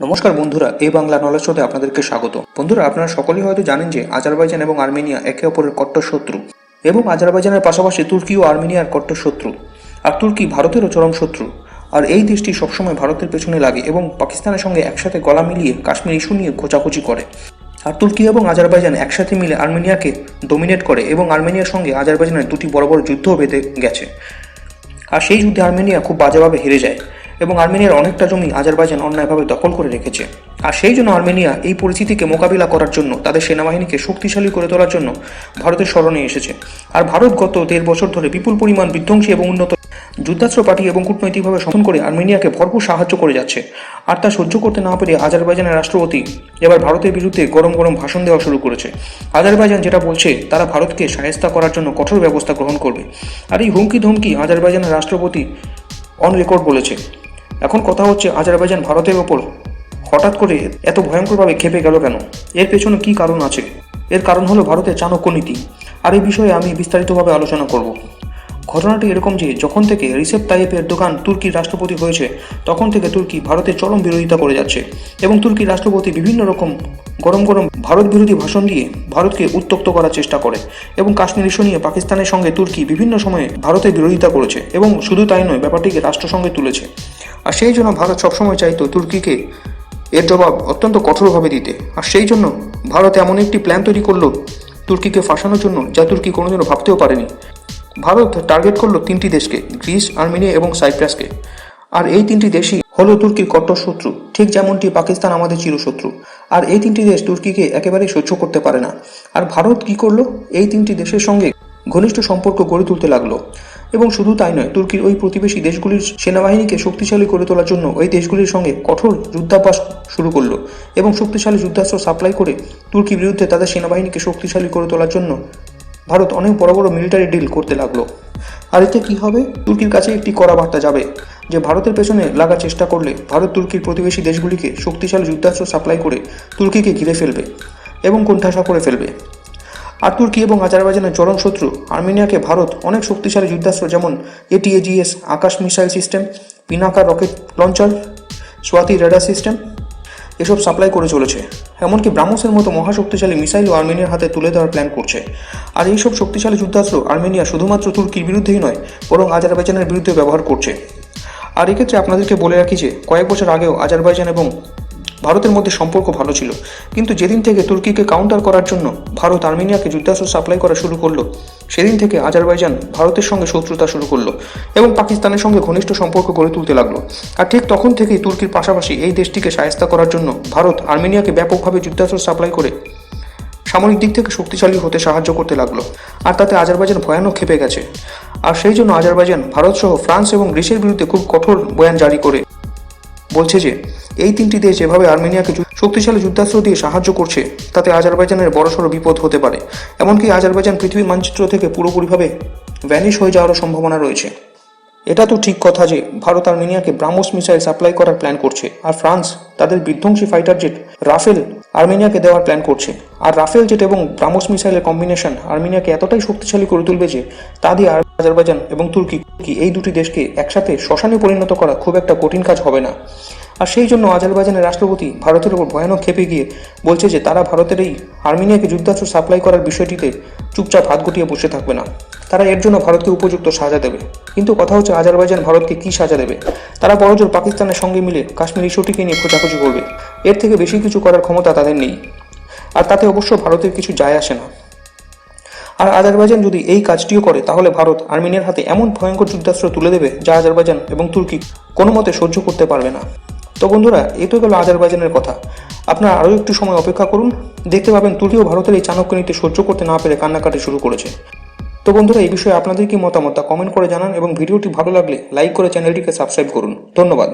নমস্কার বন্ধুরা, এই বাংলা নলেজ আপনাদেরকে স্বাগত। বন্ধুরা, আপনারা সকলেই হয়তো জানেন যে আজারবাইজান এবং আর্মেনিয়া একে অপরের কট্টর শত্রু এবং আজারবাইজানের পাশাপাশি তুর্কি ও আর্মেনিয়ার কট্টর শত্রু আর তুর্কি ভারতেরও চরম শত্রু। আর এই দেশটি সবসময় ভারতের পেছনে লাগে এবং পাকিস্তানের সঙ্গে একসাথে গলা মিলিয়ে কাশ্মীর ইস্যু নিয়ে খোঁচাখুচি করে। আর তুর্কি এবং আজারবাইজান একসাথে মিলে আর্মেনিয়াকে ডোমিনেট করে এবং আর্মেনিয়ার সঙ্গে আজারবাইজানের দুটি বড় বড় যুদ্ধ বেঁধে গেছে। আর সেই যুদ্ধে আর্মেনিয়া খুব বাজেভাবে হেরে যায়। এবং আর্মেনিয়ার অনেকটা জমি আজারবাইজান অন্যায়ভাবে দখল করে রেখেছে। আর সেই জন্য আর্মেনিয়া এই পরিস্থিতিকে মোকাবিলা করার জন্য তাদের সেনাবাহিনীকে শক্তিশালী করে তোলার জন্য ভারতের স্মরণে এসেছে। আর ভারত গত দেড় বছর ধরে বিপুল পরিমাণ বিধ্বংসী এবং উন্নত যুদ্ধাস্ত্র পাঠিয়ে এবং কূটনৈতিকভাবে সমর্থন করে আর্মেনিয়াকে ভরপুর সাহায্য করে যাচ্ছে। আর তা সহ্য করতে না পেরে আজারবাইজানের রাষ্ট্রপতি এবার ভারতের বিরুদ্ধে গরম গরম ভাষণ দেওয়া শুরু করেছে। আজারবাইজান যেটা বলছে, তারা ভারতকে সায়স্তা করার জন্য কঠোর ব্যবস্থা গ্রহণ করবে। আর এই হুমকি ধমকি আজারবাইজানের রাষ্ট্রপতি অন রেকর্ড বলেছে। এখন কথা হচ্ছে, আজারবাইজান ভারতের ওপর হঠাৎ করে এত ভয়ঙ্করভাবে খেপে গেল কেন? এর পেছনে কি কারণ আছে? এর কারণ হলো ভারতের চাণক্য নীতি। আর এই বিষয়ে আমি বিস্তারিতভাবে আলোচনা করব। ঘটনাটি এরকম যে, যখন থেকে রিসেপ তাইয়েপ এরদোগান তুর্কির রাষ্ট্রপতি হয়েছে, তখন থেকে তুর্কি ভারতের চরম বিরোধিতা করে যাচ্ছে এবং তুর্কির রাষ্ট্রপতি বিভিন্ন রকম গরম গরম ভারত বিরোধী ভাষণ দিয়ে ভারতকে উত্তক্ত করার চেষ্টা করে এবং কাশ্মীর ইস্যু নিয়ে পাকিস্তানের সঙ্গে তুর্কি বিভিন্ন সময়ে ভারতের বিরোধিতা করেছে এবং শুধু তাই নয়, ব্যাপারটিকে রাষ্ট্রসংঘে তুলেছে। আর সেই জন্য ভারত সবসময় চাইতো তুর্কিকে এর জবাব অত্যন্ত কঠোরভাবে দিতে। আর সেই জন্য ভারত এমন একটি প্ল্যান তৈরি করল তুর্কিকে ফাঁসানোর জন্য যা তুর্কি কোনোদিনও ভাবতেও পারেনি। ভারত টার্গেট করল তিনটি দেশকে, গ্রিস, আর্মেনিয়া এবং সাইপ্রাসকে। আর এই তিনটি দেশই হলো তুর্কির কট্টর শত্রু, ঠিক যেমনটি পাকিস্তান আমাদের চিরশত্রু। আর এই তিনটি দেশ তুর্কিকে একেবারেই সহ্য করতে পারে না। আর ভারত কি করল? এই তিনটি দেশের সঙ্গে ঘনিষ্ঠ সম্পর্ক গড়ে তুলতে লাগল। এবং শুধু তাই নয়, তুর্কির ওই প্রতিবেশী দেশগুলির সেনাবাহিনীকে শক্তিশালী করে তোলার জন্য ওই দেশগুলির সঙ্গে কঠোর যুদ্ধাভ্যাস শুরু করল। এবং শক্তিশালী যুদ্ধাস্ত্র সাপ্লাই করে তুর্কির বিরুদ্ধে তাদের সেনাবাহিনীকে শক্তিশালী করে তোলার জন্য ভারত অনেক বড় বড় মিলিটারি ডিল করতে লাগল। আর এতে কি হবে? তুর্কির কাছে একটি কড়া বার্তা যাবে, যে ভারতের পেছনে লাগার চেষ্টা করলে ভারত তুর্কির প্রতিবেশী দেশগুলিকে শক্তিশালী যুদ্ধাস্ত্র সাপ্লাই করে তুর্কিকে ঘিরে ফেলবে এবং কোণঠাসা করে ফেলবে। আর তুর্কি এবং আজারবাইজানের চরম শত্রু আর্মেনিয়াকে ভারত অনেক শক্তিশালী যুদ্ধাস্ত্র যেমন ATAGS Akash missile system Pinaka rocket launcher Swathi radar system এসব সাপ্লাই করে চলেছে। এমনকি ব্রাহ্মসের মতো মহাশক্তিশালী মিসাইলও আর্মেনিয়ার হাতে তুলে দেওয়ার প্ল্যান করছে। আর এইসব শক্তিশালী যুদ্ধাস্ত্র আর্মেনিয়া শুধুমাত্র তুর্কির বিরুদ্ধেই নয়, বরং আজারবাইজানের বিরুদ্ধে ব্যবহার করছে। আর এক্ষেত্রে আপনাদেরকে বলে রাখি যে, কয়েক বছর আগেও আজারবাইজান এবং ভারতের মধ্যে সম্পর্ক ভালো ছিল। কিন্তু যেদিন থেকে তুর্কিকে কাউন্টার করার জন্য ভারত আর্মেনিয়াকে যুদ্ধাস্ত্র সাপ্লাই করা শুরু করল সেদিন থেকে আজারবাইজান ভারতের সঙ্গে শত্রুতা শুরু করল এবং পাকিস্তানের সঙ্গে ঘনিষ্ঠ সম্পর্ক গড়ে তুলতে লাগল। আর ঠিক তখন থেকেই তুর্কির পাশাপাশি এই দেশটিকে সায়স্তা করার জন্য ভারত আর্মেনিয়াকে ব্যাপকভাবে যুদ্ধাস্ত্র সাপ্লাই করে সামরিক দিক থেকে শক্তিশালী হতে সাহায্য করতে লাগল। আর তাতে আজারবাইজান ভয়ানক খেপে গেছে। আর সেই জন্য আজারবাইজান ভারত সহ ফ্রান্স এবং গ্রিসের বিরুদ্ধে খুব কঠোর বয়ান জারি করে। বলছে যে, এই তিনটি দেশ যেভাবে আর্মেনিয়াকে শক্তিশালী যুদ্ধাস্ত্র দিয়ে সাহায্য করছে, তাতে আজারবাইজানের বড়সড় বিপদ হতে পারে। এমনকি আজারবাইজান পৃথিবীর মানচিত্র থেকে পুরোপুরিভাবে ভ্যানিশ হয়ে যাওয়ারও সম্ভাবনা রয়েছে। এটা তো ঠিক কথা যে, ভারত আর্মেনিয়াকে ব্রাহ্মস মিসাইল সাপ্লাই করার প্ল্যান করছে, আর ফ্রান্স তাদের বিধ্বংসী ফাইটার জেট রাফেল আর্মেনিয়াকে দেওয়ার প্ল্যান করছে। আর রাফেল জেট এবং ব্রাহ্মস মিসাইলের কম্বিনেশন আর্মেনিয়াকে এতটাই শক্তিশালী করে তুলবে যে, তা দিয়ে আজারবাইজান এবং তুর্কি এই দুটি দেশকে একসাথে শ্মশানে পরিণত করা খুব একটা কঠিন কাজ হবে না। আর সেই জন্য আজারবাইজানের রাষ্ট্রপতি ভারতের ওপর ভয়ানক খেপে গিয়ে বলছে যে তারা ভারতের এই আর্মেনিয়াকে যুদ্ধাস্ত্র সাপ্লাই করার বিষয়টিতে চুপচাপ হাত গুটিয়ে বসে থাকবে না। তারা এর জন্য ভারতকে উপযুক্ত সাজা দেবে। কিন্তু কথা হচ্ছে আজারবাইজান ভারতকে কি সাজা দেবে? তারা বড়জোর পাকিস্তানের সঙ্গে মিলে কাশ্মীর ইস্যুটিকে নিয়ে খোঁজাখুঁজি করবে। এর থেকে বেশি কিছু করার ক্ষমতা তাদের নেই। আর তাতে অবশ্য ভারতের কিছু যায় আসে না। আর আজারবাইজান যদি এই কাজটিও করে, তাহলে ভারত আর্মেনিয়ার হাতে এমন ভয়ঙ্কর যুদ্ধাস্ত্র তুলে দেবে যা আজারবাইজান এবং তুর্কি কোনো মতে সহ্য করতে পারবে না। তো বন্ধুরা তো গেল আজারবাইজানের কথা। আপনারা আরও একটু সময় অপেক্ষা করুন। দেখতে পাবেন তুর্কিও ভারতের এই চাণক্য নীতি সহ্য করতে না পেরে কান্নাকাটি শুরু করেছে। তো বন্ধুরা, এই বিষয়ে আপনাদের কি মতামত তা কমেন্ট করে জানান এবং ভিডিওটি ভালো লাগলে লাইক করে চ্যানেলটিকে সাবস্ক্রাইব করুন। ধন্যবাদ।